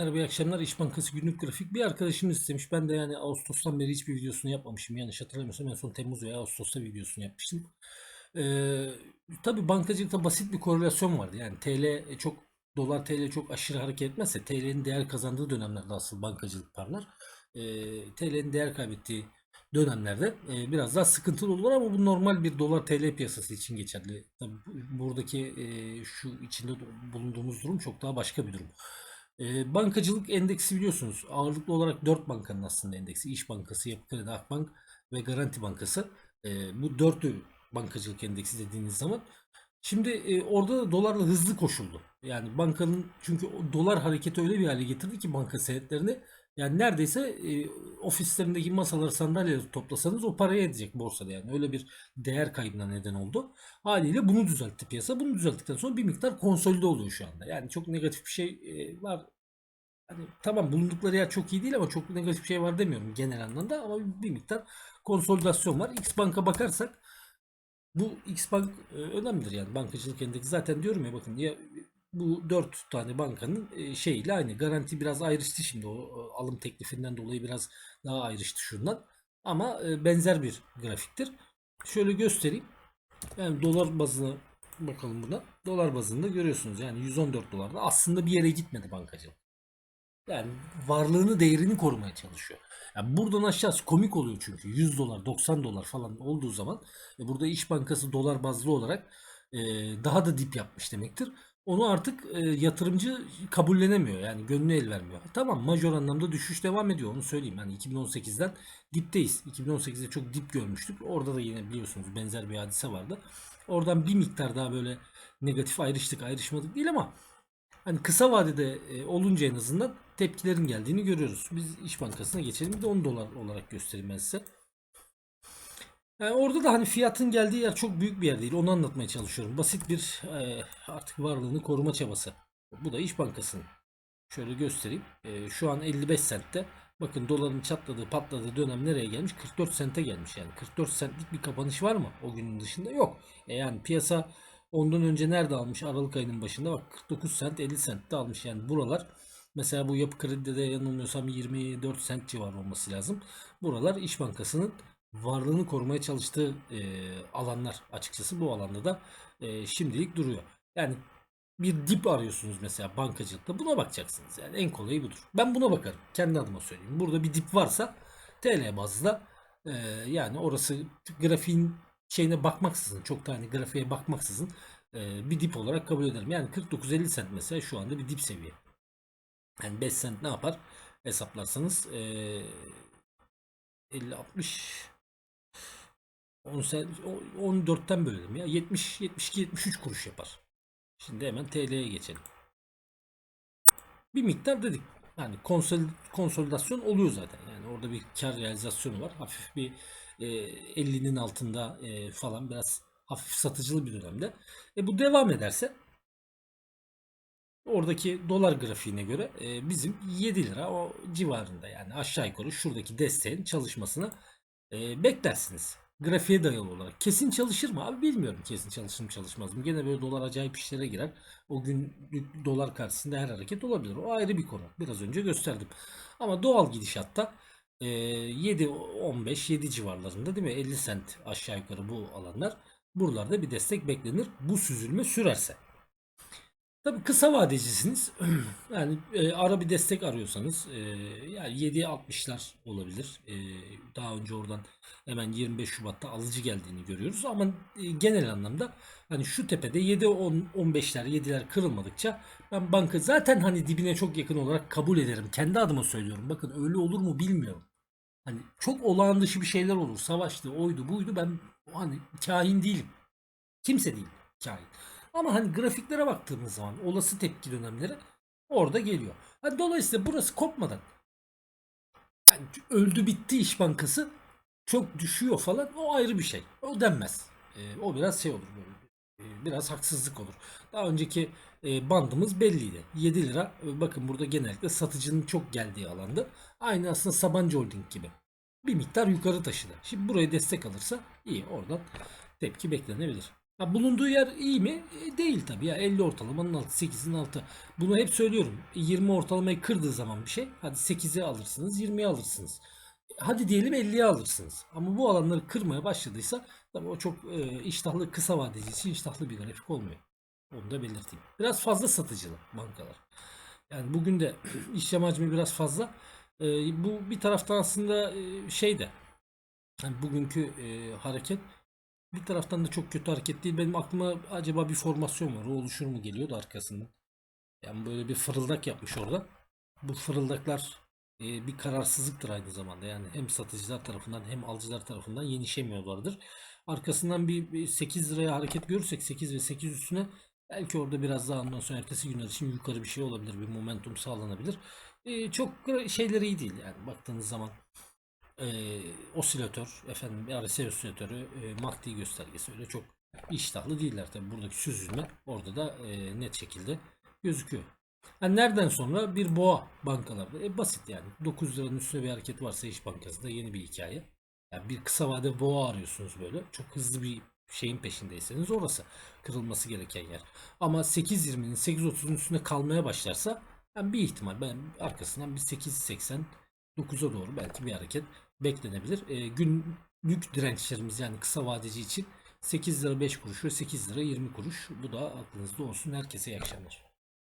Merhaba iyi akşamlar. İş Bankası günlük grafik. Bir arkadaşımız istemiş. Ben de yani Ağustos'tan beri hiçbir videosunu yapmamışım. Yanlış hatırlamıyorsam en son Temmuz veya Ağustos'ta videosunu yapmıştım. Ee, tabii bankacılıkta basit bir korelasyon vardı. Yani TL çok dolar TL çok aşırı hareket etmezse TL'nin değer kazandığı dönemlerde asıl bankacılık parlar. Ee, TL'nin değer kaybettiği dönemlerde e, biraz daha sıkıntılı olur ama bu normal bir dolar TL piyasası için geçerli. Tabii bu- buradaki e, şu içinde bulunduğumuz durum çok daha başka bir durum. E, bankacılık endeksi biliyorsunuz ağırlıklı olarak 4 bankanın aslında endeksi. İş Bankası, Yapı Kredi, Akbank ve Garanti Bankası. E, bu dörtü bankacılık endeksi dediğiniz zaman. Şimdi e, orada da dolarla hızlı koşuldu. Yani bankanın çünkü dolar hareketi öyle bir hale getirdi ki banka senetlerini yani neredeyse e, ofislerindeki masaları sandalyeleri toplasanız o paraya edecek borsada yani öyle bir değer kaybına neden oldu. Haliyle bunu düzeltti piyasa. Bunu düzelttikten sonra bir miktar konsolide oluyor şu anda. Yani çok negatif bir şey e, var. Hani tamam bulundukları yer çok iyi değil ama çok negatif bir şey var demiyorum genel anlamda ama bir miktar konsolidasyon var. X Bank'a bakarsak bu X Bank e, önemlidir yani bankacılık endeksi. Zaten diyorum ya bakın ya bu dört tane bankanın e, şeyiyle aynı. Garanti biraz ayrıştı şimdi o o alım teklifinden dolayı biraz daha ayrıştı şundan. Ama e, benzer bir grafiktir. Şöyle göstereyim. Yani dolar bazına bakalım buna. Dolar bazında görüyorsunuz yani 114 dolarda aslında bir yere gitmedi bankacılık. Yani varlığını değerini korumaya çalışıyor. Yani buradan aşağısı komik oluyor çünkü 100 dolar 90 dolar falan olduğu zaman e, burada İş Bankası dolar bazlı olarak e, daha da dip yapmış demektir. Onu artık e, yatırımcı kabullenemiyor yani gönlü el vermiyor. Tamam majör anlamda düşüş devam ediyor onu söyleyeyim. Yani 2018'den dipteyiz. 2018'de çok dip görmüştük. Orada da yine biliyorsunuz benzer bir hadise vardı. Oradan bir miktar daha böyle negatif ayrıştık ayrışmadık değil ama Hani kısa vadede e, olunca en azından tepkilerin geldiğini görüyoruz. Biz İş Bankası'na geçelim. Bir de 10 dolar olarak göstereyim ben size. Yani orada da hani fiyatın geldiği yer çok büyük bir yer değil. Onu anlatmaya çalışıyorum. Basit bir e, artık varlığını koruma çabası. Bu da İş Bankası'nın. Şöyle göstereyim. E, şu an 55 sentte. Bakın doların çatladığı patladığı dönem nereye gelmiş? 44 sente gelmiş yani. 44 centlik bir kapanış var mı o günün dışında? Yok. E yani piyasa ondan önce nerede almış? Aralık ayının başında bak 49 sent 50 sentte almış yani buralar. Mesela bu yapı kredide de yanılmıyorsam 24 sent civarı olması lazım. Buralar İş Bankası'nın varlığını korumaya çalıştığı e, alanlar açıkçası bu alanda da e, şimdilik duruyor. Yani bir dip arıyorsunuz mesela bankacılıkta buna bakacaksınız yani en kolayı budur. Ben buna bakarım kendi adıma söyleyeyim. Burada bir dip varsa TL bazda e, yani orası grafiğin şeyine bakmaksızın çok da hani grafiğe bakmaksızın e, bir dip olarak kabul ederim. Yani 49-50 sent mesela şu anda bir dip seviye. Yani 5 sent ne yapar? Hesaplarsanız e, 50 60 10 sent o- 14'ten bölelim ya 70 72 73 kuruş yapar. Şimdi hemen TL'ye geçelim. Bir miktar dedik. Yani konsol, konsolidasyon oluyor zaten. Yani orada bir kar realizasyonu var. Hafif bir e, 50'nin altında e, falan biraz hafif satıcılı bir dönemde. E, bu devam ederse oradaki dolar grafiğine göre e, bizim 7 lira o civarında yani aşağı yukarı şuradaki desteğin çalışmasını e, beklersiniz. Grafiğe dayalı olarak. Kesin çalışır mı abi bilmiyorum kesin çalışır mı çalışmaz mı. Gene böyle dolar acayip işlere girer. O gün dolar karşısında her hareket olabilir. O ayrı bir konu. Biraz önce gösterdim. Ama doğal gidişatta e, 7-15 7 civarlarında değil mi? 50 sent aşağı yukarı bu alanlar. Buralarda bir destek beklenir. Bu süzülme sürerse. Tabii kısa vadecisiniz. yani e, ara bir destek arıyorsanız e, yani 7.60'lar olabilir. E, daha önce oradan hemen 25 Şubat'ta alıcı geldiğini görüyoruz ama e, genel anlamda hani şu tepede 7 10 15'ler 7'ler kırılmadıkça ben banka zaten hani dibine çok yakın olarak kabul ederim. Kendi adıma söylüyorum. Bakın öyle olur mu bilmiyorum. Hani çok olağan dışı bir şeyler olur. Savaştı, oydu, buydu. Ben hani kahin değilim. Kimse değil kahin. Ama hani grafiklere baktığımız zaman olası tepki dönemleri orada geliyor. Hani dolayısıyla burası kopmadan yani öldü bitti İş Bankası çok düşüyor falan o ayrı bir şey. O denmez. Ee, o biraz şey olur böyle. e, biraz haksızlık olur. Daha önceki e, bandımız belliydi. 7 lira. E, bakın burada genellikle satıcının çok geldiği alandı. Aynı aslında Sabancı Holding gibi. Bir miktar yukarı taşıdı. Şimdi burayı destek alırsa iyi oradan tepki beklenebilir. Ha, bulunduğu yer iyi mi? E, değil tabii ya. 50 ortalamanın altı, 8'in altı. Bunu hep söylüyorum. 20 ortalamayı kırdığı zaman bir şey. Hadi 8'i alırsınız, 20'yi alırsınız. Hadi diyelim 50'ye alırsınız. Ama bu alanları kırmaya başladıysa tabii o çok e, iştahlı kısa vadeci için iştahlı bir grafik olmuyor. Onu da belirteyim. Biraz fazla satıcılı bankalar. Yani bugün de işlem hacmi biraz fazla. E, bu bir taraftan aslında e, şey de yani bugünkü e, hareket bir taraftan da çok kötü hareket değil. Benim aklıma acaba bir formasyon var. O oluşur mu geliyordu arkasından. Yani böyle bir fırıldak yapmış orada. Bu fırıldaklar e, bir kararsızlıktır aynı zamanda. Yani hem satıcılar tarafından hem alıcılar tarafından yenişemiyorlardır. Arkasından bir, bir 8 liraya hareket görürsek 8 ve 8 üstüne belki orada biraz daha ondan sonra ertesi günler için yukarı bir şey olabilir. Bir momentum sağlanabilir. E, çok şeyleri iyi değil yani baktığınız zaman e, osilatör, efendim RSI osilatörü, e, MACD göstergesi öyle çok iştahlı değiller tabi buradaki süzülme orada da e, net şekilde gözüküyor. Yani nereden sonra bir boğa bankalarda e, basit yani 9 liranın üstüne bir hareket varsa İş Bankası'nda yeni bir hikaye. Yani bir kısa vade boğa arıyorsunuz böyle çok hızlı bir şeyin peşindeyseniz orası kırılması gereken yer. Ama 8.20'nin 8.30'un üstünde kalmaya başlarsa yani bir ihtimal ben arkasından bir 8.80 9'a doğru belki bir hareket beklenebilir. E, günlük dirençlerimiz yani kısa vadeci için 8 lira 5 kuruş ve 8 lira 20 kuruş. Bu da aklınızda olsun. Herkese iyi akşamlar.